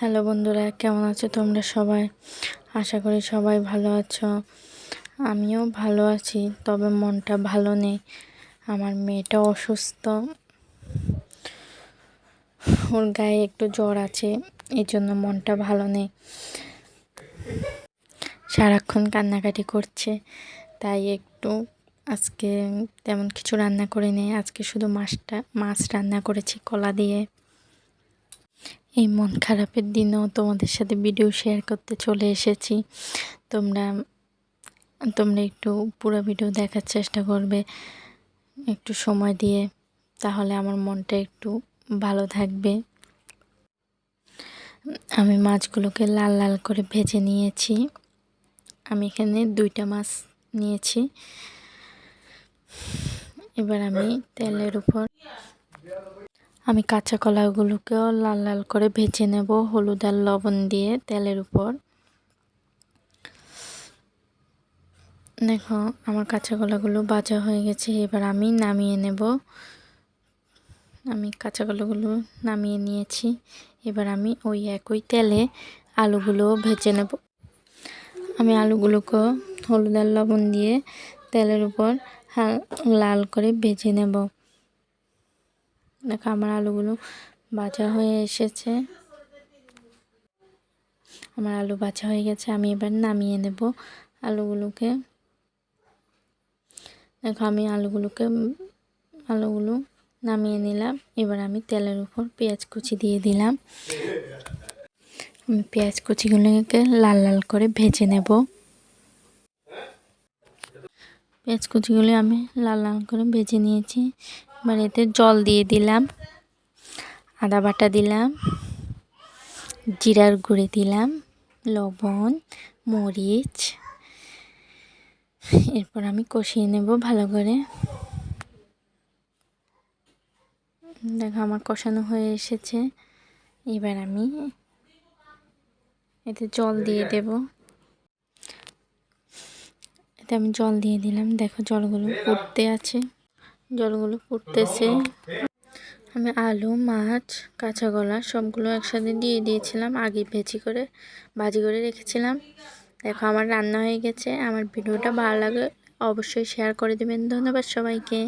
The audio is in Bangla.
হ্যালো বন্ধুরা, কেমন আছো তোমরা সবাই? আশা করি সবাই ভালো আছো। আমিও ভালো আছি, তবে মনটা ভালো নেই। আমার মেয়েটা অসুস্থ। ওর গায়ে একটু জ্বর আছে, এই জন্য মনটা ভালো নেই। সারাক্ষণ কান্নাকাটি করছে, তাই একটু আজকে তেমন কিছু রান্না করে নেই আজকে শুধু মাছটা, মাছ রান্না করেছি কলা দিয়ে। এই মন খারাপের দিনেও তোমাদের সাথে ভিডিও শেয়ার করতে চলে এসেছি। তোমরা তোমরা একটু পুরো ভিডিও দেখার চেষ্টা করবে একটু সময় দিয়ে, তাহলে আমার মনটা একটু ভালো থাকবে। আমি মাছগুলোকে লাল লাল করে ভেজে নিয়েছি। আমি এখানে দুইটা মাছ নিয়েছি। এবার আমি তেলের উপর আমি কাঁচা কলাগুলোকেও লাল লাল করে ভেজে নেব হলুদ আর লবণ দিয়ে তেলের উপর। দেখো, আমার কাঁচা কলাগুলো ভাজা হয়ে গেছে, এবার আমি নামিয়ে নেব। আমি কাঁচা কলাগুলো নামিয়ে নিয়েছি, এবার আমি ওই একই তেলে আলুগুলো ভেজে নেব। আমি আলুগুলোকে হলুদ আর লবণ দিয়ে তেলের উপর লাল করে ভেজে নেব। দেখো আমার আলুগুলো ভাজা হয়ে এসেছে। আমার আলু বাছা হয়ে গেছে, আমি এবার নামিয়ে নেব আলুগুলোকে। দেখো আমি আলুগুলোকে, আলুগুলো নামিয়ে নিলাম, এবার আমি তেলের উপর পেঁয়াজ কুচি দিয়ে দিলাম। আমি পেঁয়াজ কুচিগুলোকে লাল লাল করে ভেজে নেব। পেঁয়াজ কুচিগুলি আমি লাল লাল করে ভেজে নিয়েছি। এবার এতে জল দিয়ে দিলাম আদা বাটা দিলাম জিরার গুঁড়ে দিলাম লবণ মরিচ এরপর আমি কষিয়ে নেব ভালো করে। দেখো আমার কষানো হয়ে এসেছে এবার আমি এতে জল দিয়ে দেব। এতে আমি জল দিয়ে দিলাম দেখো জলগুলো ফুটতে আছে। জলগুলো ফুটতেছে। আমি আলু, মাছ, কাঁচা গলা সবগুলো একসাথে দিয়ে দিয়েছিলাম। আগে ভেজি করে, ভাজি করে রেখেছিলাম। দেখো আমার রান্না হয়ে গেছে। আমার ভিডিওটা ভালো লাগে অবশ্যই শেয়ার করে দেবেন। ধন্যবাদ সবাইকে।